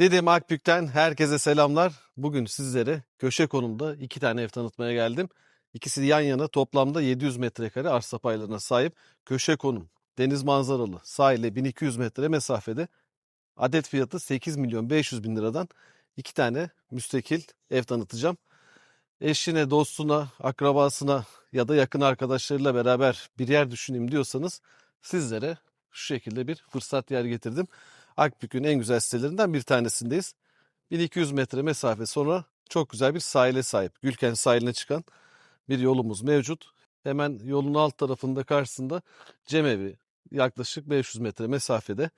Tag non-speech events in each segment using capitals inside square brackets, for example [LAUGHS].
Dedim Akbük'ten herkese selamlar. Bugün sizlere köşe konumda iki tane ev tanıtmaya geldim. İkisi yan yana toplamda 700 metrekare arsa paylarına sahip köşe konum. Deniz manzaralı sahile 1200 metre mesafede adet fiyatı 8 milyon 500 bin liradan iki tane müstakil ev tanıtacağım. Eşine, dostuna, akrabasına ya da yakın arkadaşlarıyla beraber bir yer düşüneyim diyorsanız sizlere şu şekilde bir fırsat yer getirdim. Akbük'ün en güzel sitelerinden bir tanesindeyiz. 1200 metre mesafe sonra çok güzel bir sahile sahip. Gülken sahiline çıkan bir yolumuz mevcut. Hemen yolun alt tarafında karşısında Cemevi yaklaşık 500 metre mesafede.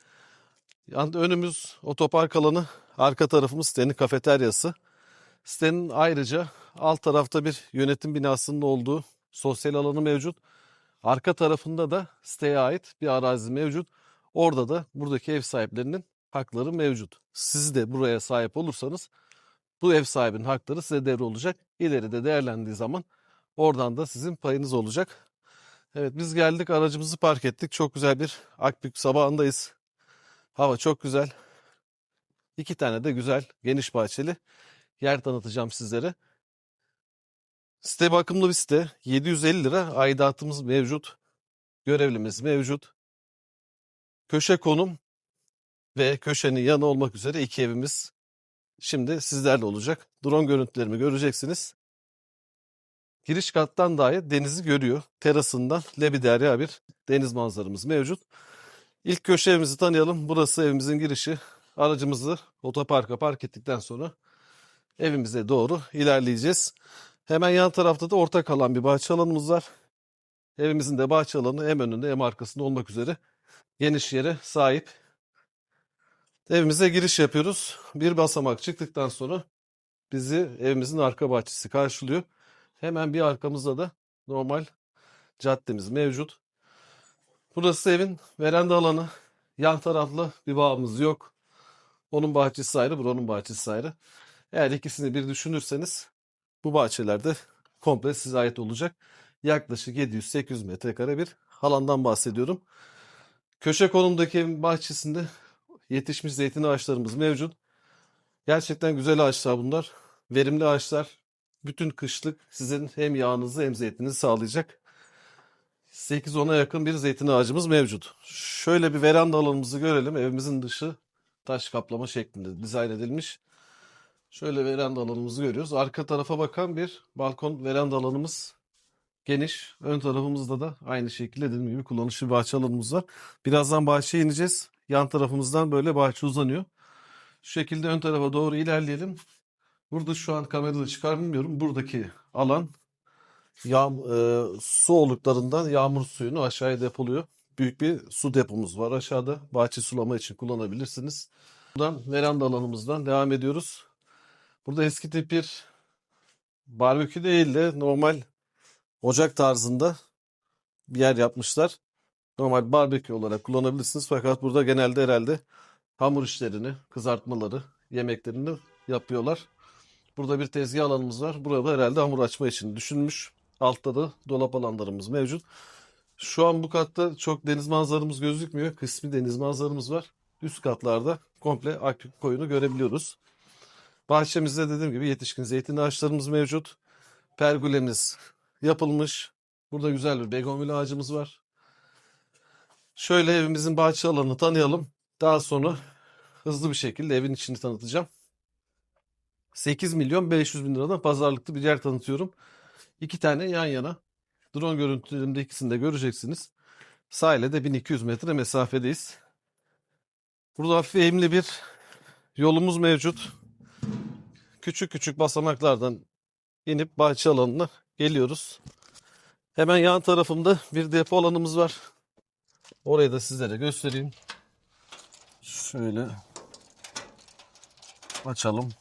Yani önümüz otopark alanı, arka tarafımız sitenin kafeteryası. Sitenin ayrıca alt tarafta bir yönetim binasının olduğu sosyal alanı mevcut. Arka tarafında da siteye ait bir arazi mevcut. Orada da buradaki ev sahiplerinin hakları mevcut. Siz de buraya sahip olursanız bu ev sahibinin hakları size devre olacak. İleride değerlendiği zaman oradan da sizin payınız olacak. Evet biz geldik aracımızı park ettik. Çok güzel bir Akbük sabahındayız. Hava çok güzel. İki tane de güzel geniş bahçeli yer tanıtacağım sizlere. Site bakımlı bir site. 750 lira aidatımız mevcut. Görevlimiz mevcut. Köşe konum ve köşenin yanı olmak üzere iki evimiz şimdi sizlerle olacak. Drone görüntülerimi göreceksiniz. Giriş kattan dahi denizi görüyor. Terasından lebiderya bir deniz manzaramız mevcut. İlk köşe evimizi tanıyalım. Burası evimizin girişi. Aracımızı otoparka park ettikten sonra evimize doğru ilerleyeceğiz. Hemen yan tarafta da ortak alan bir bahçe alanımız var. Evimizin de bahçe alanı hem önünde hem arkasında olmak üzere geniş yere sahip. Evimize giriş yapıyoruz. Bir basamak çıktıktan sonra bizi evimizin arka bahçesi karşılıyor. Hemen bir arkamızda da normal caddemiz mevcut. Burası evin veranda alanı. Yan taraflı bir bağımız yok. Onun bahçesi ayrı, buranın bahçesi ayrı. Eğer ikisini bir düşünürseniz bu bahçelerde komple size ait olacak. Yaklaşık 700-800 metrekare bir alandan bahsediyorum. Köşe konumdaki evin bahçesinde yetişmiş zeytin ağaçlarımız mevcut. Gerçekten güzel ağaçlar bunlar. Verimli ağaçlar. Bütün kışlık sizin hem yağınızı hem zeytinizi sağlayacak. 8-10'a yakın bir zeytin ağacımız mevcut. Şöyle bir veranda alanımızı görelim. Evimizin dışı taş kaplama şeklinde dizayn edilmiş. Şöyle veranda alanımızı görüyoruz. Arka tarafa bakan bir balkon veranda alanımız geniş. Ön tarafımızda da aynı şekilde dediğim gibi kullanışlı bahçe alanımız var. Birazdan bahçeye ineceğiz. Yan tarafımızdan böyle bahçe uzanıyor. Şu şekilde ön tarafa doğru ilerleyelim. Burada şu an kamerada çıkar bilmiyorum. Buradaki alan yağ, e, su oluklarından yağmur suyunu aşağıya depoluyor. Büyük bir su depomuz var aşağıda. Bahçe sulama için kullanabilirsiniz. Buradan veranda alanımızdan devam ediyoruz. Burada eski tip bir barbekü değil de normal ocak tarzında bir yer yapmışlar. Normal barbekü olarak kullanabilirsiniz. Fakat burada genelde herhalde hamur işlerini, kızartmaları, yemeklerini yapıyorlar. Burada bir tezgah alanımız var. Burada herhalde hamur açma için düşünmüş. Altta da dolap alanlarımız mevcut. Şu an bu katta çok deniz manzaramız gözükmüyor. Kısmi deniz manzaramız var. Üst katlarda komple aktif koyunu görebiliyoruz. Bahçemizde dediğim gibi yetişkin zeytin ağaçlarımız mevcut. Pergolemiz yapılmış. Burada güzel bir begonvil ağacımız var. Şöyle evimizin bahçe alanını tanıyalım. Daha sonra hızlı bir şekilde evin içini tanıtacağım. 8 milyon 500 bin liradan pazarlıklı bir yer tanıtıyorum. İki tane yan yana. Drone görüntülerinde ikisini de göreceksiniz. Sahile de 1200 metre mesafedeyiz. Burada hafif eğimli bir yolumuz mevcut. Küçük küçük basamaklardan inip bahçe alanına geliyoruz. Hemen yan tarafımda bir depo alanımız var. Orayı da sizlere göstereyim. Şöyle açalım.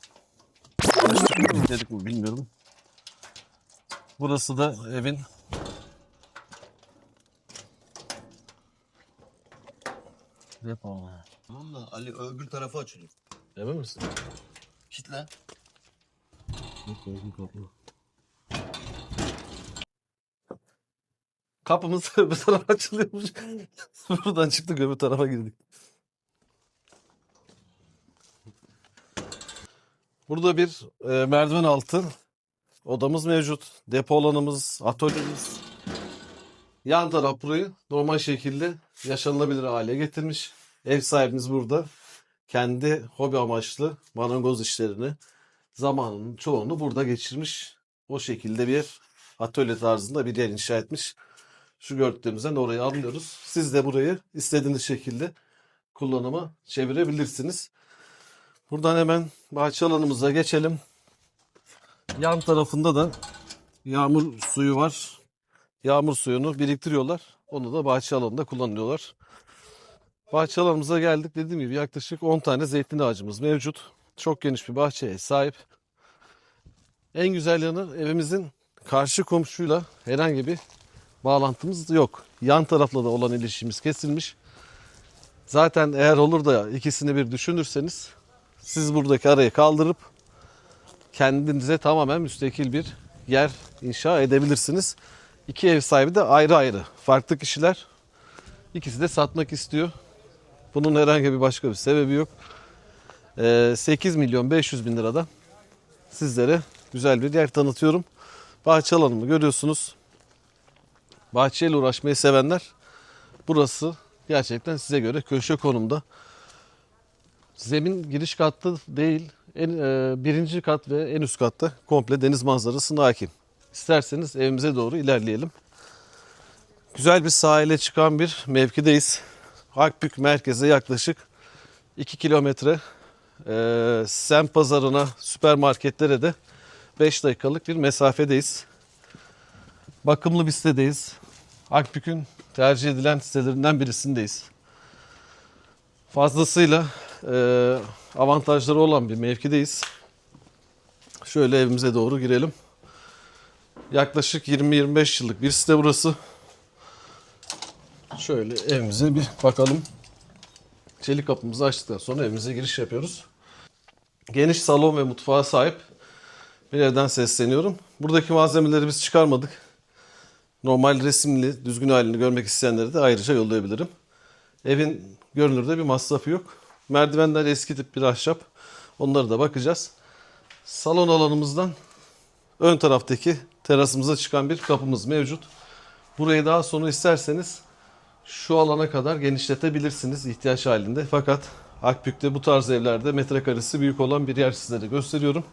Açtık kilitledik mi bilmiyorum. Burası da evin depo. Tamam da Ali öbür tarafı açılıyor. Emin misin? Kitle. Yok, yok, kapı. Kapımız [LAUGHS] öbür tarafa açılıyormuş. [LAUGHS] Buradan çıktık öbür tarafa girdik. Burada bir e, merdiven altı odamız mevcut. Depo alanımız, atölyemiz. Yan taraf burayı normal şekilde yaşanılabilir hale getirmiş. Ev sahibimiz burada. Kendi hobi amaçlı marangoz işlerini zamanının çoğunu burada geçirmiş. O şekilde bir atölye tarzında bir yer inşa etmiş. Şu gördüğümüzden orayı alıyoruz. Siz de burayı istediğiniz şekilde kullanıma çevirebilirsiniz. Buradan hemen bahçe alanımıza geçelim. Yan tarafında da yağmur suyu var. Yağmur suyunu biriktiriyorlar. Onu da bahçe alanında kullanıyorlar. Bahçe alanımıza geldik. Dediğim gibi yaklaşık 10 tane zeytin ağacımız mevcut. Çok geniş bir bahçeye sahip. En güzel yanı evimizin karşı komşuyla herhangi bir bağlantımız yok. Yan tarafla da olan ilişkimiz kesilmiş. Zaten eğer olur da ikisini bir düşünürseniz siz buradaki arayı kaldırıp kendinize tamamen müstakil bir yer inşa edebilirsiniz. İki ev sahibi de ayrı ayrı. Farklı kişiler. İkisi de satmak istiyor. Bunun herhangi bir başka bir sebebi yok. Ee, 8 milyon 500 bin liradan sizlere güzel bir yer tanıtıyorum. Bahçe alanımı görüyorsunuz. Bahçeyle uğraşmayı sevenler burası gerçekten size göre köşe konumda. Zemin giriş katta değil, en, e, birinci kat ve en üst katta komple deniz manzarasına hakim. İsterseniz evimize doğru ilerleyelim. Güzel bir sahile çıkan bir mevkideyiz. Akbük merkeze yaklaşık 2 kilometre. E, Sem pazarına, süpermarketlere de 5 dakikalık bir mesafedeyiz. Bakımlı bir sitedeyiz. Akbük'ün tercih edilen sitelerinden birisindeyiz. Fazlasıyla e, avantajları olan bir mevkideyiz. Şöyle evimize doğru girelim. Yaklaşık 20-25 yıllık bir site burası. Şöyle evimize bir bakalım. Çelik kapımızı açtıktan sonra evimize giriş yapıyoruz. Geniş salon ve mutfağa sahip bir evden sesleniyorum. Buradaki malzemeleri biz çıkarmadık. Normal resimli, düzgün halini görmek isteyenlere de ayrıca yollayabilirim. Evin görünürde bir masrafı yok. Merdivenler eski tip bir ahşap. Onlara da bakacağız. Salon alanımızdan ön taraftaki terasımıza çıkan bir kapımız mevcut. Burayı daha sonra isterseniz şu alana kadar genişletebilirsiniz ihtiyaç halinde. Fakat Akbük'te bu tarz evlerde metrekaresi büyük olan bir yer sizlere gösteriyorum.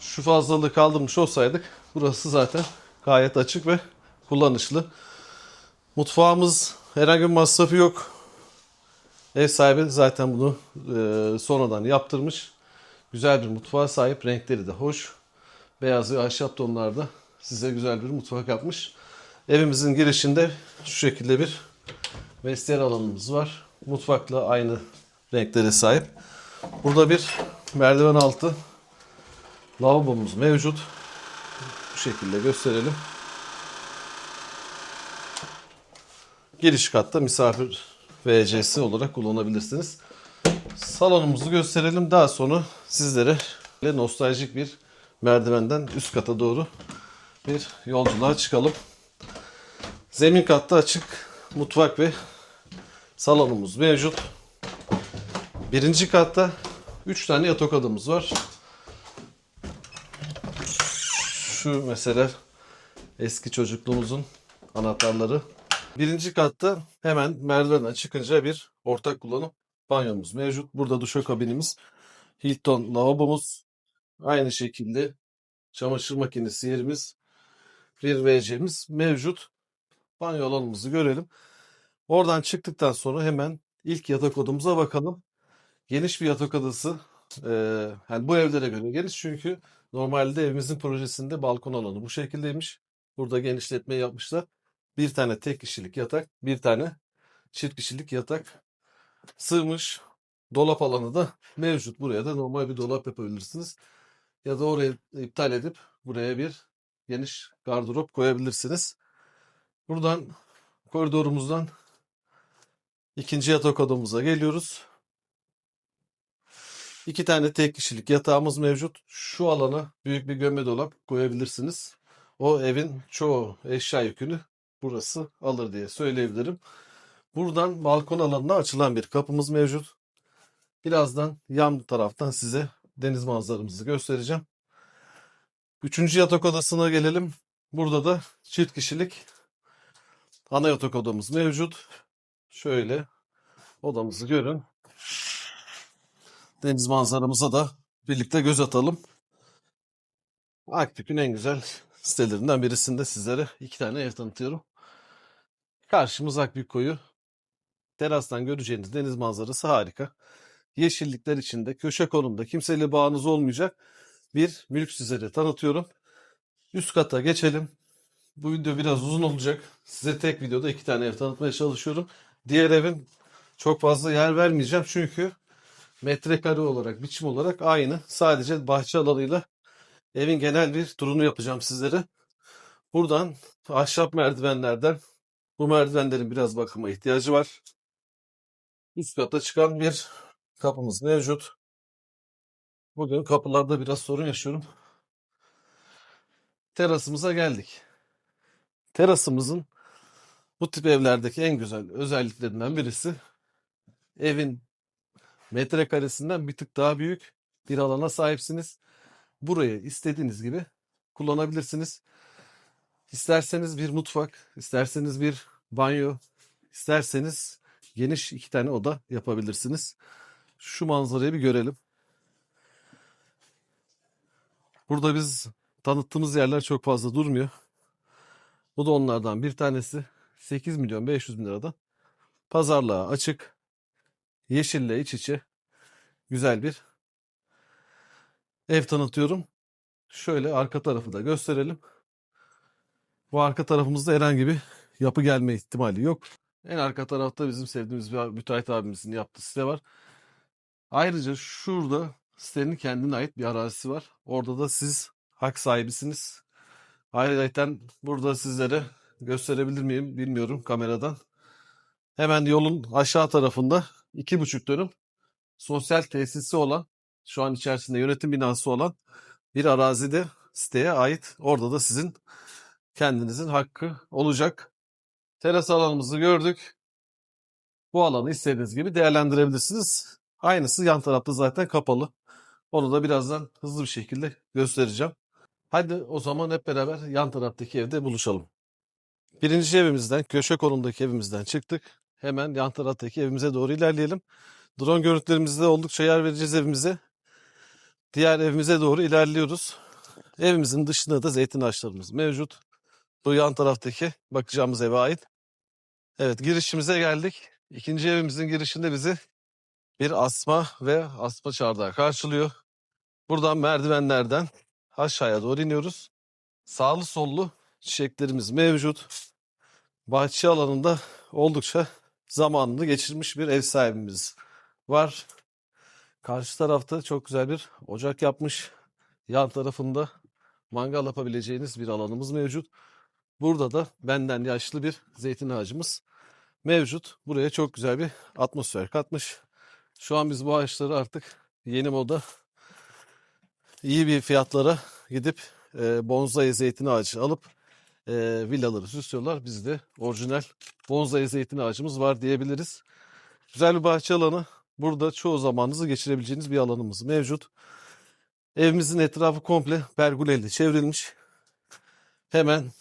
Şu fazlalığı kaldırmış olsaydık burası zaten gayet açık ve kullanışlı. Mutfağımız herhangi bir masrafı yok. Ev sahibi zaten bunu e, sonradan yaptırmış. Güzel bir mutfağa sahip. Renkleri de hoş. Beyaz ve ahşap tonlarda size güzel bir mutfak yapmış. Evimizin girişinde şu şekilde bir vestiyer alanımız var. Mutfakla aynı renklere sahip. Burada bir merdiven altı lavabomuz mevcut. Bu şekilde gösterelim. Giriş katta misafir WC'si olarak kullanabilirsiniz. Salonumuzu gösterelim. Daha sonra sizlere nostaljik bir merdivenden üst kata doğru bir yolculuğa çıkalım. Zemin katta açık mutfak ve salonumuz mevcut. Birinci katta 3 tane yatak odamız var. Şu mesela eski çocukluğumuzun anahtarları. Birinci katta hemen merdivenden çıkınca bir ortak kullanım banyomuz mevcut. Burada duşakabinimiz, Hilton lavabomuz, aynı şekilde çamaşır makinesi yerimiz, bir WC'miz mevcut. Banyo alanımızı görelim. Oradan çıktıktan sonra hemen ilk yatak odamıza bakalım. Geniş bir yatak odası. Ee, yani bu evlere göre geniş çünkü normalde evimizin projesinde balkon alanı bu şekildeymiş. Burada genişletme yapmışlar. Bir tane tek kişilik yatak, bir tane çift kişilik yatak sığmış. Dolap alanı da mevcut. Buraya da normal bir dolap yapabilirsiniz. Ya da orayı iptal edip buraya bir geniş gardırop koyabilirsiniz. Buradan koridorumuzdan ikinci yatak odamıza geliyoruz. İki tane tek kişilik yatağımız mevcut. Şu alana büyük bir gömme dolap koyabilirsiniz. O evin çoğu eşya yükünü burası alır diye söyleyebilirim. Buradan balkon alanına açılan bir kapımız mevcut. Birazdan yan taraftan size deniz manzaramızı göstereceğim. Üçüncü yatak odasına gelelim. Burada da çift kişilik ana yatak odamız mevcut. Şöyle odamızı görün. Deniz manzaramıza da birlikte göz atalım. Aktif'in en güzel sitelerinden birisinde sizlere iki tane ev tanıtıyorum. Karşımız Akbük Koyu. Terastan göreceğiniz deniz manzarası harika. Yeşillikler içinde köşe konumda kimseyle bağınız olmayacak bir mülk sizlere tanıtıyorum. Üst kata geçelim. Bu video biraz uzun olacak. Size tek videoda iki tane ev tanıtmaya çalışıyorum. Diğer evin çok fazla yer vermeyeceğim çünkü metrekare olarak, biçim olarak aynı. Sadece bahçe alanıyla evin genel bir turunu yapacağım sizlere. Buradan ahşap merdivenlerden bu merdivenlerin biraz bakıma ihtiyacı var. Üst kata çıkan bir kapımız mevcut. Bugün kapılarda biraz sorun yaşıyorum. Terasımıza geldik. Terasımızın bu tip evlerdeki en güzel özelliklerinden birisi evin metrekaresinden bir tık daha büyük bir alana sahipsiniz. Burayı istediğiniz gibi kullanabilirsiniz. İsterseniz bir mutfak, isterseniz bir banyo, isterseniz geniş iki tane oda yapabilirsiniz. Şu manzarayı bir görelim. Burada biz tanıttığımız yerler çok fazla durmuyor. Bu da onlardan bir tanesi. 8 milyon 500 bin liradan pazarlığa açık. Yeşille iç içe güzel bir ev tanıtıyorum. Şöyle arka tarafı da gösterelim. Bu arka tarafımızda herhangi bir yapı gelme ihtimali yok. En arka tarafta bizim sevdiğimiz bir müteahhit abimizin yaptığı site var. Ayrıca şurada sitenin kendine ait bir arazisi var. Orada da siz hak sahibisiniz. Ayrıca burada sizlere gösterebilir miyim bilmiyorum kameradan. Hemen yolun aşağı tarafında iki buçuk dönüm sosyal tesisi olan şu an içerisinde yönetim binası olan bir arazide siteye ait. Orada da sizin kendinizin hakkı olacak. Teras alanımızı gördük. Bu alanı istediğiniz gibi değerlendirebilirsiniz. Aynısı yan tarafta zaten kapalı. Onu da birazdan hızlı bir şekilde göstereceğim. Hadi o zaman hep beraber yan taraftaki evde buluşalım. Birinci evimizden, köşe konumdaki evimizden çıktık. Hemen yan taraftaki evimize doğru ilerleyelim. Drone görüntülerimizde oldukça yer vereceğiz evimize. Diğer evimize doğru ilerliyoruz. Evimizin dışında da zeytin ağaçlarımız mevcut. Bu yan taraftaki bakacağımız eve ait. Evet girişimize geldik. İkinci evimizin girişinde bizi bir asma ve asma çardağı karşılıyor. Buradan merdivenlerden aşağıya doğru iniyoruz. Sağlı sollu çiçeklerimiz mevcut. Bahçe alanında oldukça zamanını geçirmiş bir ev sahibimiz var. Karşı tarafta çok güzel bir ocak yapmış. Yan tarafında mangal yapabileceğiniz bir alanımız mevcut. Burada da benden yaşlı bir zeytin ağacımız mevcut. Buraya çok güzel bir atmosfer katmış. Şu an biz bu ağaçları artık yeni moda iyi bir fiyatlara gidip e, bonsai zeytin ağacı alıp e, villaları süslüyorlar. Bizde orijinal bonsai zeytin ağacımız var diyebiliriz. Güzel bir bahçe alanı. Burada çoğu zamanınızı geçirebileceğiniz bir alanımız mevcut. Evimizin etrafı komple pergoleyle çevrilmiş. Hemen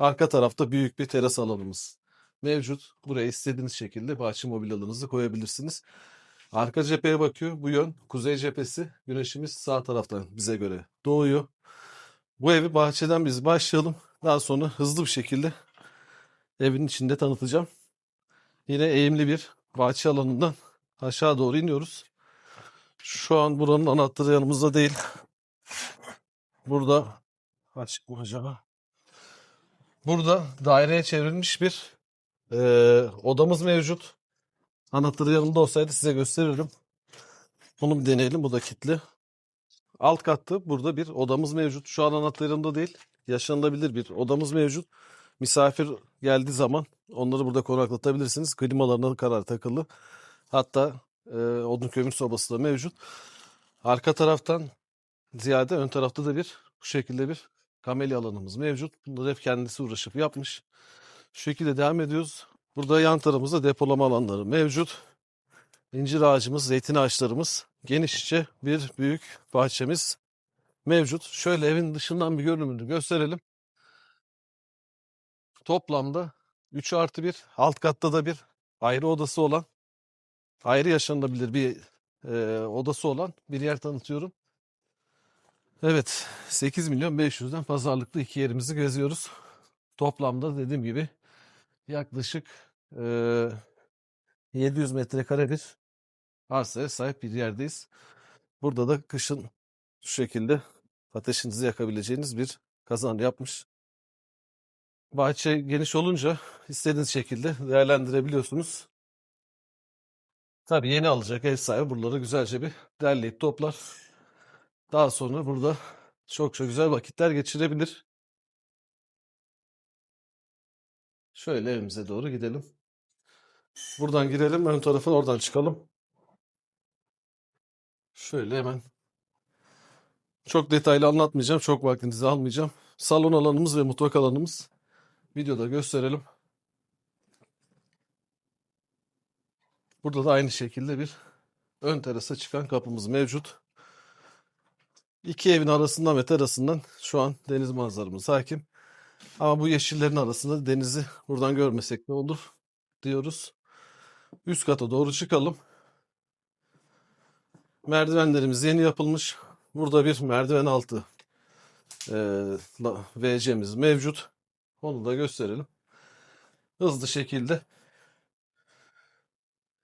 arka tarafta büyük bir teras alanımız mevcut. Buraya istediğiniz şekilde bahçe mobilyalarınızı koyabilirsiniz. Arka cepheye bakıyor. Bu yön kuzey cephesi. Güneşimiz sağ taraftan bize göre doğuyor. Bu evi bahçeden biz başlayalım. Daha sonra hızlı bir şekilde evin içinde tanıtacağım. Yine eğimli bir bahçe alanından aşağı doğru iniyoruz. Şu an buranın anahtarı yanımızda değil. Burada açık mı acaba? Burada daireye çevrilmiş bir eee, odamız mevcut. Anahtarı yanımda olsaydı size gösteririm. Bunu bir deneyelim. Bu da kilitli. Alt katta burada bir odamız mevcut. Şu an anahtarı değil. Yaşanılabilir bir odamız mevcut. Misafir geldiği zaman onları burada konaklatabilirsiniz. Klimalarına karar takılı. Hatta e, odun kömür sobası da mevcut. Arka taraftan ziyade ön tarafta da bir bu şekilde bir kamelya alanımız mevcut. Bunları hep kendisi uğraşıp yapmış. Şu şekilde devam ediyoruz. Burada yan tarafımızda depolama alanları mevcut. incir ağacımız, zeytin ağaçlarımız, genişçe bir büyük bahçemiz mevcut. Şöyle evin dışından bir görünümünü gösterelim. Toplamda 3 artı 1, alt katta da bir ayrı odası olan, ayrı yaşanılabilir bir e, odası olan bir yer tanıtıyorum. Evet, 8 milyon 500'den pazarlıklı iki yerimizi geziyoruz. Toplamda dediğim gibi yaklaşık e, 700 metrekare bir arsaya sahip bir yerdeyiz. Burada da kışın şu şekilde ateşinizi yakabileceğiniz bir kazan yapmış. Bahçe geniş olunca istediğiniz şekilde değerlendirebiliyorsunuz. Tabii yeni alacak ev sahibi buraları güzelce bir derleyip toplar. Daha sonra burada çok çok güzel vakitler geçirebilir. Şöyle evimize doğru gidelim. Buradan girelim, ön tarafa oradan çıkalım. Şöyle hemen. Çok detaylı anlatmayacağım, çok vaktinizi almayacağım. Salon alanımız ve mutfak alanımız videoda gösterelim. Burada da aynı şekilde bir ön terasa çıkan kapımız mevcut. İki evin arasından ve terasından şu an deniz manzaramız hakim. Ama bu yeşillerin arasında denizi buradan görmesek ne olur diyoruz. Üst kata doğru çıkalım. Merdivenlerimiz yeni yapılmış. Burada bir merdiven altı e, WC'miz mevcut. Onu da gösterelim. Hızlı şekilde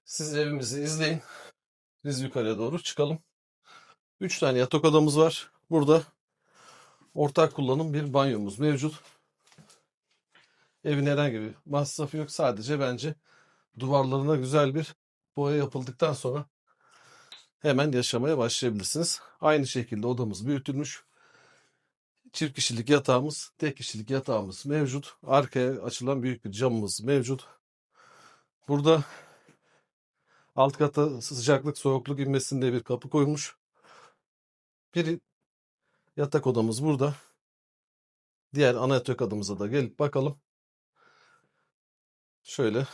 siz evimizi izleyin. Biz yukarıya doğru çıkalım. Üç tane yatak odamız var. Burada ortak kullanım bir banyomuz mevcut. Evin herhangi bir masrafı yok. Sadece bence duvarlarına güzel bir boya yapıldıktan sonra hemen yaşamaya başlayabilirsiniz. Aynı şekilde odamız büyütülmüş. Çift kişilik yatağımız, tek kişilik yatağımız mevcut. Arkaya açılan büyük bir camımız mevcut. Burada alt kata sıcaklık soğukluk inmesin bir kapı koymuş. Bir yatak odamız burada. Diğer ana yatak odamıza da gelip bakalım. Şöyle.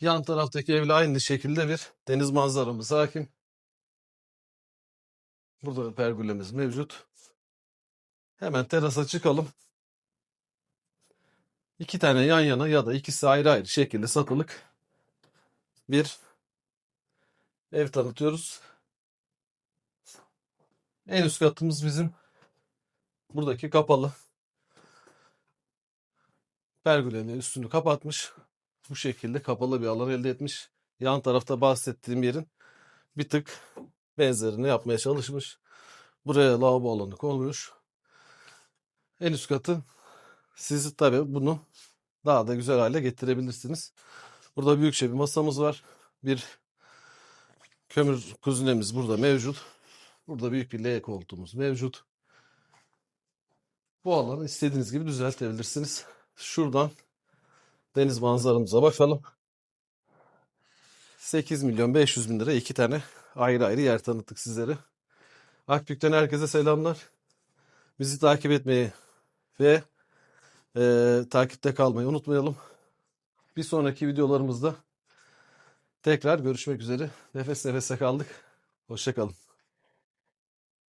Yan taraftaki evle aynı şekilde bir deniz manzaramız hakim. Burada pergolemiz mevcut. Hemen terasa çıkalım. İki tane yan yana ya da ikisi ayrı ayrı şekilde satılık bir ev tanıtıyoruz. En üst katımız bizim buradaki kapalı. Pergolenin üstünü kapatmış. Bu şekilde kapalı bir alan elde etmiş. Yan tarafta bahsettiğim yerin bir tık benzerini yapmaya çalışmış. Buraya lavabo alanı konmuş. En üst katı siz tabii bunu daha da güzel hale getirebilirsiniz. Burada büyükçe bir masamız var. Bir kömür kuzinemiz burada mevcut. Burada büyük bir L koltuğumuz mevcut. Bu alanı istediğiniz gibi düzeltebilirsiniz. Şuradan deniz manzaramıza bakalım. 8 milyon 500 bin lira iki tane ayrı ayrı yer tanıttık sizlere. Akbük'ten herkese selamlar. Bizi takip etmeyi ve e, takipte kalmayı unutmayalım. Bir sonraki videolarımızda tekrar görüşmek üzere. Nefes nefese kaldık. Hoşçakalın.